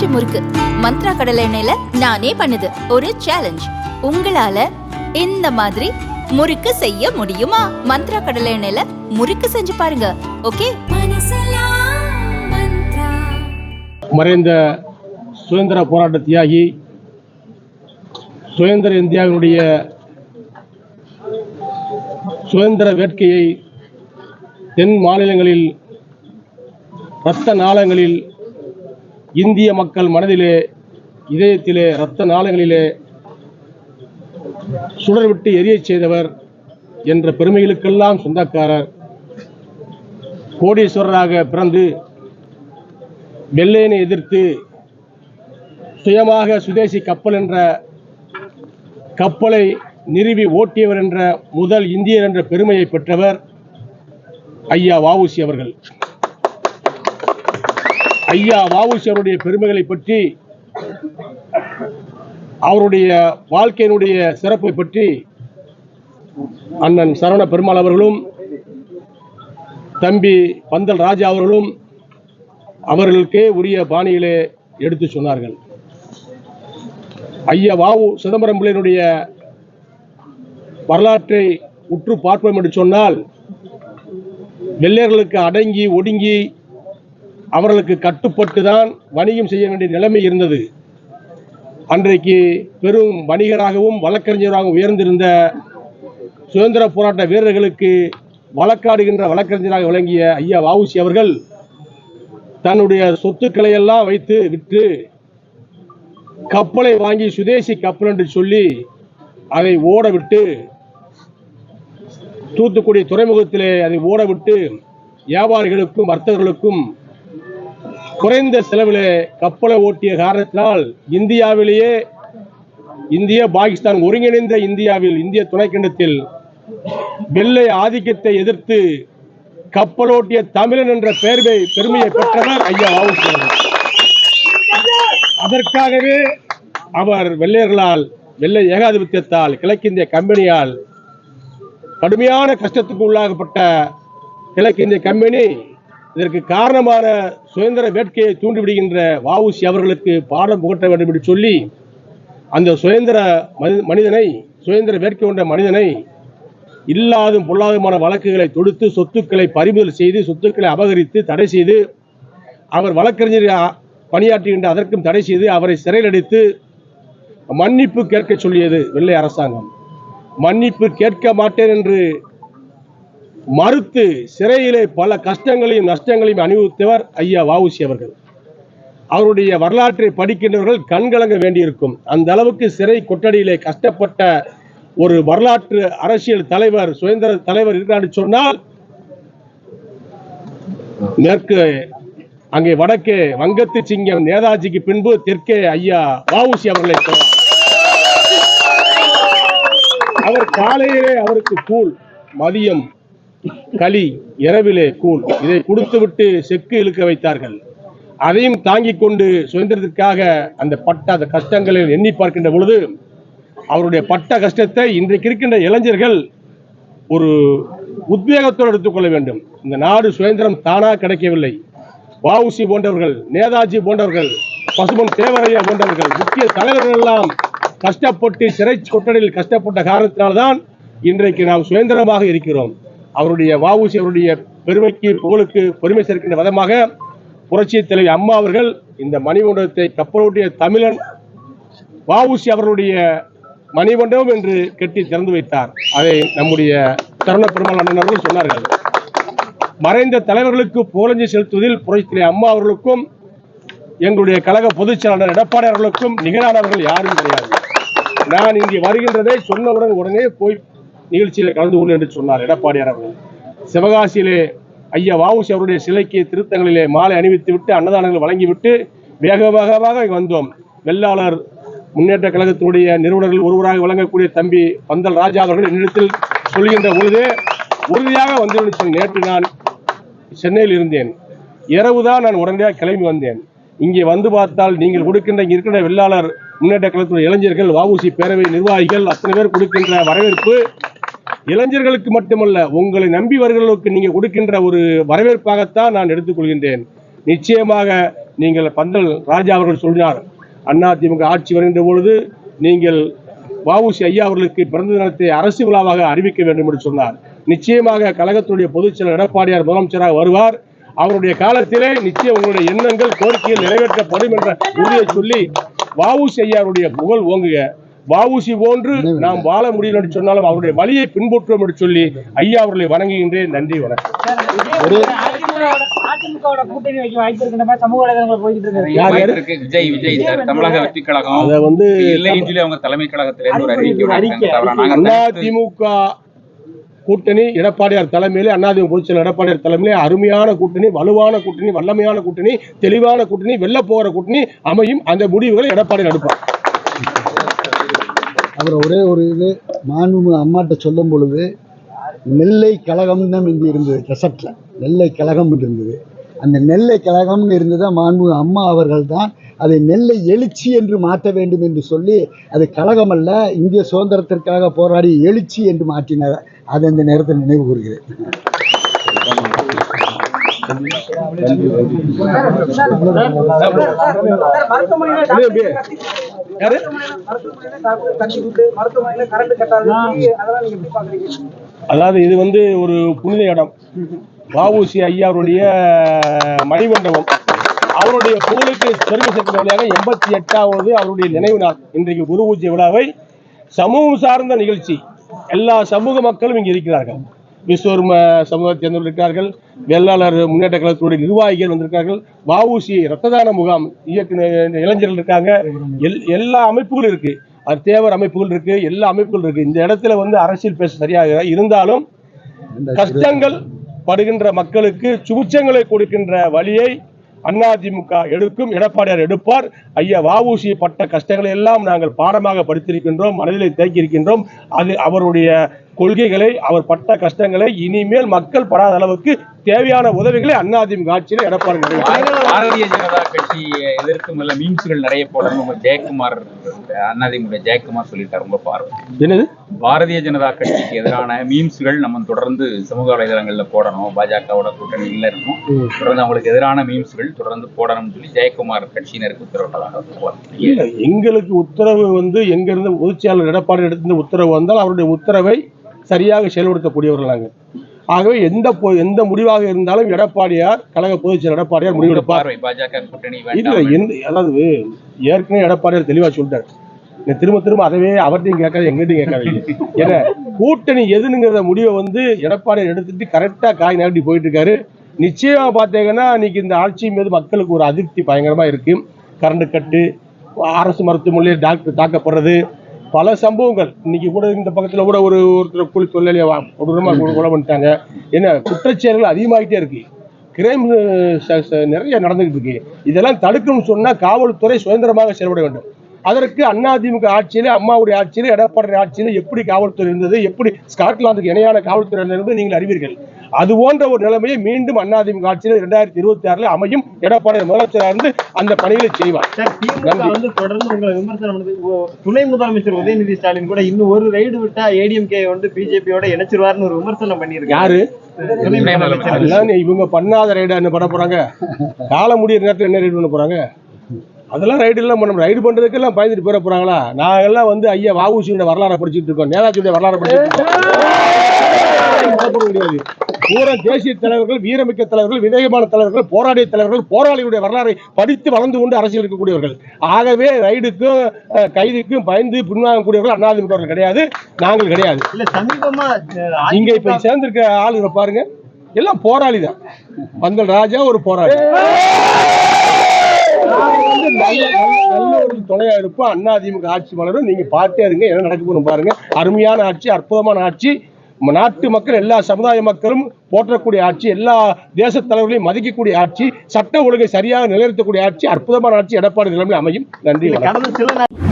பஞ்சு முறுக்கு. மந்த்ரா கடலை எண்ணெயில நானே பண்ணுது. ஒரு சேலஞ்ச் உங்களால இந்த மாதிரி முறுக்கு செய்ய முடியுமா? மந்த்ரா கடலை எண்ணெயில முறுக்கு செஞ்சு பாருங்க. ஓகே? மறைந்த சுதந்திர போராட்ட தியாகி சுதந்திர இந்தியாவினுடைய சுதந்திர வேட்கையை தென் மாநிலங்களில் இரத்த நாளங்களில் இந்திய மக்கள் மனதிலே இதயத்திலே இரத்த நாளங்களிலே சுடர்விட்டு எரியச் செய்தவர் என்ற பெருமைகளுக்கெல்லாம் சொந்தக்காரர். கோடீஸ்வரராக பிறந்து வெள்ளையனை எதிர்த்து சுயமாக சுதேசி கப்பல் என்ற கப்பலை நிறுவி ஓட்டியவர் என்ற முதல் இந்தியர் என்ற பெருமையை பெற்றவர் ஐயா வாவுசி அவர்கள். ஐயா வஉசி பெருமைகளை பற்றி அவருடைய வாழ்க்கையினுடைய சிறப்பை பற்றி அண்ணன் சரவண பெருமாள் அவர்களும் தம்பி பந்தல் ராஜா அவர்களும் அவர்களுக்கே உரிய பாணியிலே எடுத்து சொன்னார்கள். ஐயா வாவு சிதம்பரம் பிள்ளையினுடைய வரலாற்றை உற்று பார்ப்போம் என்று சொன்னால் வெள்ளையர்களுக்கு அடங்கி ஒடுங்கி அவர்களுக்கு கட்டுப்பட்டு தான் வணிகம் செய்ய வேண்டிய நிலைமை இருந்தது. அன்றைக்கு பெரும் வணிகராகவும் வழக்கறிஞராகவும் உயர்ந்திருந்த சுதந்திர போராட்ட வீரர்களுக்கு வழக்காடுகின்ற வழக்கறிஞராக விளங்கிய ஐயா வாவுசி அவர்கள் தன்னுடைய சொத்துக்களை எல்லாம் வைத்து விற்று கப்பலை வாங்கி சுதேசி கப்பல் என்று சொல்லி அதை ஓட விட்டு தூத்துக்குடி துறைமுகத்திலே அதை ஓட விட்டு வியாபாரிகளுக்கும் வர்த்தகர்களுக்கும் குறைந்த செலவிலே கப்பலை ஓட்டிய காரணத்தினால் இந்தியாவிலேயே இந்திய பாகிஸ்தான் ஒருங்கிணைந்த இந்தியாவில் இந்திய துணைக்கண்டத்தில் வெள்ளை ஆதிக்கத்தை எதிர்த்து கப்பலோட்டிய தமிழன் என்ற பெயர்வை பெருமையை பெற்றவர் ஐயா வஉசி அதற்காகவே அவர் வெள்ளையர்களால் வெள்ளை ஏகாதிபத்தியத்தால் கிழக்கிந்திய கம்பெனியால் கடுமையான கஷ்டத்துக்கு உள்ளாகப்பட்ட கிழக்கிந்திய கம்பெனி இதற்கு காரணமான சுதந்திர வேட்கையை தூண்டிவிடுகின்ற வாவுசி அவர்களுக்கு பாடம் புகட்ட வேண்டும் என்று சொல்லி அந்த சுதந்திர மனி- மனிதனை சுதந்திர வேட்கை கொண்ட மனிதனை இல்லாதும் பொல்லாதுமான வழக்குகளை தொடுத்து சொத்துக்களை பறிமுதல் செய்து சொத்துக்களை அபகரித்து தடை செய்து அவர் வழக்கறிஞர் பணியாற்றுகின்ற அதற்கும் தடை செய்து அவரை சிறையில் அடித்து மன்னிப்பு கேட்க சொல்லியது வெள்ளை அரசாங்கம். மன்னிப்பு கேட்க மாட்டேன் என்று மறுத்து சிறையிலே பல கஷ்டங்களையும் நஷ்டங்களையும் அனுபவித்தவர் ஐயா வஉசி அவர்கள். அவருடைய வரலாற்றை படிக்கின்றவர்கள் கண்கலங்க வேண்டியிருக்கும். அந்த அளவுக்கு சிறை கொட்டடியிலே கஷ்டப்பட்ட ஒரு வரலாற்று அரசியல் தலைவர் சுதந்திர தலைவர் இருக்கிறார் சொன்னால் மேற்கு அங்கே வடக்கே வங்கத்து சிங்கம் நேதாஜிக்கு பின்பு தெற்கே ஐயா வாவுசி அவர்களை அவர் காலையிலே அவருக்கு கூழ் மதியம் களி இரவிலே கூழ். இதை கொடுத்துவிட்டு செக்கு இழுக்க வைத்தார்கள். அதையும் தாங்கிக் கொண்டு சுதந்திரத்திற்காக அந்த பட்ட அந்த கஷ்டங்களை எண்ணி பார்க்கின்ற பொழுது அவருடைய பட்ட கஷ்டத்தை இன்றைக்கு இருக்கின்ற இளைஞர்கள் ஒரு உத்வேகத்தோடு எடுத்துக்கொள்ள வேண்டும். இந்த நாடு சுதந்திரம் தானாக கிடைக்கவில்லை. வஉசி போன்றவர்கள் நேதாஜி போன்றவர்கள் பசுமன் தேவரையா போன்றவர்கள் முக்கிய தலைவர்கள் எல்லாம் கஷ்டப்பட்டு சிறை கொட்டடியில் கஷ்டப்பட்ட காரணத்தினால்தான் இன்றைக்கு நாம் சுதந்திரமாக இருக்கிறோம். அவருடைய வஉசி அவருடைய பெருமைக்கு புகழுக்கு பெருமை சேர்க்கின்ற விதமாக புரட்சி தலைவி அம்மா அவர்கள் இந்த மணிமண்டபத்தை கப்பலோட்டிய தமிழன் வஉசி அவர்களுடைய மணிமண்டபம் என்று கெட்டி திறந்து வைத்தார். அதை நம்முடைய தருண பெருமாள் அண்ணன் அவர்கள் சொன்னார்கள். மறைந்த தலைவர்களுக்கு புகழஞ்சி செலுத்துவதில் புரட்சி அம்மா அவர்களுக்கும் எங்களுடைய கழக பொதுச் செயலாளர் எடப்பாடி அவர்களுக்கும் நிகரானவர்கள் யாரும் கிடையாது. நான் இங்கே வருகின்றதை சொன்னவுடன் உடனே போய் நிகழ்ச்சியில் கலந்து கொண்டு என்று சொன்னார் எடப்பாடியார் அவர்கள். சிவகாசியிலே ஐயா வாவுசி அவருடைய சிலைக்கு திருத்தங்களிலே மாலை அணிவித்து விட்டு அன்னதானங்கள் வழங்கிவிட்டு வேக வேகமாக வந்தோம். வெள்ளாளர் முன்னேற்ற கழகத்தினுடைய நிறுவனர்கள் ஒருவராக வழங்கக்கூடிய தம்பி பந்தல் ராஜா அவர்கள் என்னிடத்தில் சொல்கின்ற பொழுது உறுதியாக வந்து நேற்று நான் சென்னையில் இருந்தேன். இரவுதான் நான் உடனடியாக கிளம்பி வந்தேன். இங்கே வந்து பார்த்தால் நீங்கள் கொடுக்கின்ற இங்கே இருக்கின்ற வெள்ளாளர் முன்னேற்ற கழகத்துடைய இளைஞர்கள் வாவுசி பேரவை நிர்வாகிகள் அத்தனை பேர் கொடுக்கின்ற வரவேற்பு இளைஞர்களுக்கு மட்டுமல்ல உங்களை நம்பி வருகிறவர்களுக்கு நீங்கள் கொடுக்கின்ற ஒரு வரவேற்பாகத்தான் நான் எடுத்துக்கொள்கின்றேன். நிச்சயமாக நீங்கள் பந்தல் ராஜா அவர்கள் சொன்னார் திமுக ஆட்சி வருகின்ற பொழுது நீங்கள் வஉசி ஐயா அவர்களுக்கு பிறந்த தினத்தை அரசு விழாவாக அறிவிக்க வேண்டும் என்று சொன்னார். நிச்சயமாக கழகத்துடைய பொதுச் செயலர் எடப்பாடியார் முதலமைச்சராக வருவார். அவருடைய காலத்திலே நிச்சயம் உங்களுடைய எண்ணங்கள் கோரிக்கைகள் நிறைவேற்றப்படும் என்ற உறுதியை சொல்லி வஉசி ஐயாருடைய புகழ் ஓங்குக. வஉசி போன்று நாம் வாழ முடியும் என்று சொன்னாலும் அவருடைய வழியை பின்பற்றுவோம் என்று சொல்லி ஐயா அவர்களை வணங்குகின்றேன். நன்றி வணக்கம். அதிமுகவோட கூட்டணி எடப்பாடியார் தலைமையிலே அதிமுக பொதுச் செயலர் எடப்பாடியார் தலைமையிலே அருமையான கூட்டணி வலுவான கூட்டணி வல்லமையான கூட்டணி தெளிவான கூட்டணி வெல்ல போகிற கூட்டணி அமையும். அந்த முடிவுகளை எடப்பாடி எடுப்பார். அப்புறம் ஒரே ஒரு இது மாண்பு அம்மாட்ட சொல்லும் பொழுது நெல்லை கழகம் தான் இங்கே இருந்தது கெசட்டில் நெல்லை கழகம் இருந்தது. அந்த நெல்லை கழகம்னு இருந்ததை மாண்பு அம்மா அவர்கள் தான் அதை நெல்லை எழுச்சி என்று மாற்ற வேண்டும் என்று சொல்லி அது கழகம் அல்ல இந்திய சுதந்திரத்திற்காக போராடி எழுச்சி என்று மாற்றினார். அதை இந்த நேரத்தில் நினைவு கூறுகிறேன். மருத்துவமனையில அதாவது இது வந்து ஒரு புனித இடம். வாவூசி ஐயா அவருடைய மணிமண்டபம். அவருடைய புகழுக்கு பெருமை சேர்க்கும் வழியாக எண்பத்தி எட்டாவது அவருடைய நினைவு நாள். இன்றைக்கு குரு பூஜை விழாவை சமூகம் சார்ந்த நிகழ்ச்சி. எல்லா சமூக மக்களும் இங்கே இருக்கிறார்கள். விஸ்வர்ம சமூகத்தை சேர்ந்தவர்கள் இருக்கிறார்கள் வெள்ளாளர் முன்னேற்ற கழகத்துடைய நிர்வாகிகள் வந்திருக்கார்கள். வஉசி ரத்த தான முகாம் இயக்கு இளைஞர்கள் இருக்காங்க. எல் எல்லா அமைப்புகளும் இருக்கு. அது தேவர் அமைப்புகள் இருக்கு. எல்லா அமைப்புகள் இருக்கு. இந்த இடத்துல வந்து அரசியல் பேச சரியாக இருந்தாலும் கஷ்டங்கள் படுகின்ற மக்களுக்கு சுபிச்சங்களை கொடுக்கின்ற வழியை அதிமுக எடுக்கும் எடப்பாடியார் எடுப்பார். ஐயா வஉசி பட்ட கஷ்டங்களை எல்லாம் நாங்கள் பாடமாக படித்திருக்கின்றோம். மனதிலே தேக்கியிருக்கின்றோம் அது அவருடைய கொள்கைகளை அவர் பட்ட கஷ்டங்களை இனிமேல் மக்கள் படாத அளவுக்கு தேவையான உதவிகளை அதிமுக ஆட்சியில் எடப்பாடி. பாரதிய ஜனதா கட்சி எதிர்க்கும் இல்ல மீம்ஸ்கள் நிறைய போடணும். ஜெயக்குமார் அதிமுக ஜெயக்குமார் சொல்லிட்டாரு. உங்க பார்வை. என்னது? பாரதிய ஜனதா கட்சிக்கு எதிரான மீம்ஸ்கள் நம்ம தொடர்ந்து சமூக வலைதளங்கள்ல போடணும். பாஜகவோட கூட்டணியில் இருக்கும் தொடர்ந்து அவங்களுக்கு எதிரான மீம்ஸ்கள் தொடர்ந்து போடணும்னு சொல்லி ஜெயக்குமார் கட்சியினருக்கு உத்தரவிட்டதாக. இல்ல எங்களுக்கு உத்தரவு வந்து எங்க இருந்து பொதுச்செயலாளர் எடப்பாடி எடுத்த உத்தரவு வந்தால் அவருடைய உத்தரவை சரியாக செயல்படுத்தக்கூடியவர்கள் நாங்கள் ஆகவே எந்த எந்த முடிவாக இருந்தாலும் எடப்பாடியார் கழக பொதுச்செயலர் எடப்பாடியார் முடிவெடுப்பார் பாஜக கூட்டணி இல்ல எந்த அதாவது ஏற்கனவே எடப்பாடியார் தெளிவா சொல்லிட்டார். திரும்ப திரும்ப அதவே அவர்கிட்டையும் கேட்காது எங்கிட்டையும் கேட்காதீங்க ஏன்னா கூட்டணி எதுனுங்கிறத முடிவை வந்து எடப்பாடியார் எடுத்துட்டு கரெக்டா காய் நகட்டி போயிட்டு இருக்காரு நிச்சயமா பார்த்தீங்கன்னா இன்னைக்கு இந்த ஆட்சி மீது மக்களுக்கு ஒரு அதிருப்தி பயங்கரமா இருக்கு. கரண்ட் கட்டு அரசு மருத்துவமனையில் டாக்டர் தாக்கப்படுறது பல சம்பவங்கள். இன்னைக்கு கூட இந்த பக்கத்துல கூட ஒரு ஒருத்தர் கூலி தொழிலாளியாக கொடூரமாக கொலை பண்ணிட்டாங்க. என்ன குற்றச்செயல்கள் அதிகமாகிட்டே இருக்கு. கிரைம் நிறைய நடந்துகிட்டு இருக்கு. இதெல்லாம் தடுக்கணும்னு சொன்னால் காவல்துறை சுதந்திரமாக செயல்பட வேண்டும். அதற்கு அதிமுக ஆட்சியில் அம்மாவுடைய ஆட்சியில் எடப்பாடி ஆட்சியில எப்படி காவல்துறை இருந்தது எப்படி ஸ்காட்லாந்துக்கு இணையான காவல்துறை இருந்தது நீங்கள் அறிவீர்கள். அது போன்ற ஒரு நிலைமையை மீண்டும் அதிமுக ஆட்சியில் இரண்டாயிரத்தி இருபத்தி ஆறுல அமையும். எடப்பாடி முதலமைச்சராக இருந்து அந்த பணிகளை செய்வார். வந்து தொடர்ந்து உங்களை விமர்சனம் துணை முதலமைச்சர் உதயநிதி ஸ்டாலின் கூட இன்னும் ஒரு ரைடு விட்டா ஏடிஎம்கே வந்து பிஜேபியோட இணைச்சிருவாருன்னு ஒரு விமர்சனம் பண்ணியிருக்காரு. யாரு? இவங்க பண்ணாத ரைடு என்ன பண்ண போறாங்க? கால முடியிற நேரத்தில் என்ன ரைடு பண்ண போறாங்க? அதெல்லாம் ரைடு எல்லாம் பண்ண ரைடு பண்றதுக்கெல்லாம் பயந்துட்டு போயிட போறாங்களா? நாங்கெல்லாம் வந்து ஐயா வாவுசியோட வரலாறை படிச்சுட்டு இருக்கோம். நேதாஜியோட வரலாறை படிச்சுட்டு இருக்கோம். முடியாது. பூரா தேசிய தலைவர்கள் வீரமிக்க தலைவர்கள் விவேகமான தலைவர்கள் போராடிய தலைவர்கள் போராளிகளுடைய வரலாறை படித்து வளர்ந்து கொண்டு அரசியல் இருக்கக்கூடியவர்கள். ஆகவே ரைடுக்கும் கைதுக்கும் பயந்து பின்வாங்கக்கூடியவர்கள் அதிமுக கிடையாது நாங்கள் கிடையாது. இல்ல சமீபமா இங்க இப்ப சேர்ந்திருக்க ஆளுங்க பாருங்க. எல்லாம் போராளி தான். பந்தல் ராஜா ஒரு போராளி. நல்ல நல்ல- நல்ல ஒரு துணையா இருப்போம் அதிமுக ஆட்சி மலரும். நீங்க பார்த்தே இருங்க என்ன நடக்க போகணும் பாருங்க. அருமையான ஆட்சி அற்புதமான ஆட்சி. நாட்டு மக்கள் எல்லா சமுதாய மக்களும் போற்றக்கூடிய ஆட்சி எல்லா தேச தலைவர்களையும் மதிக்கக்கூடிய ஆட்சி சட்ட ஒழுங்கை சரியாக நிலைநிறுத்தக்கூடிய ஆட்சி அற்புதமான ஆட்சி எடப்பாடி நிலைமையில் அமையும். நன்றி கடந்த சில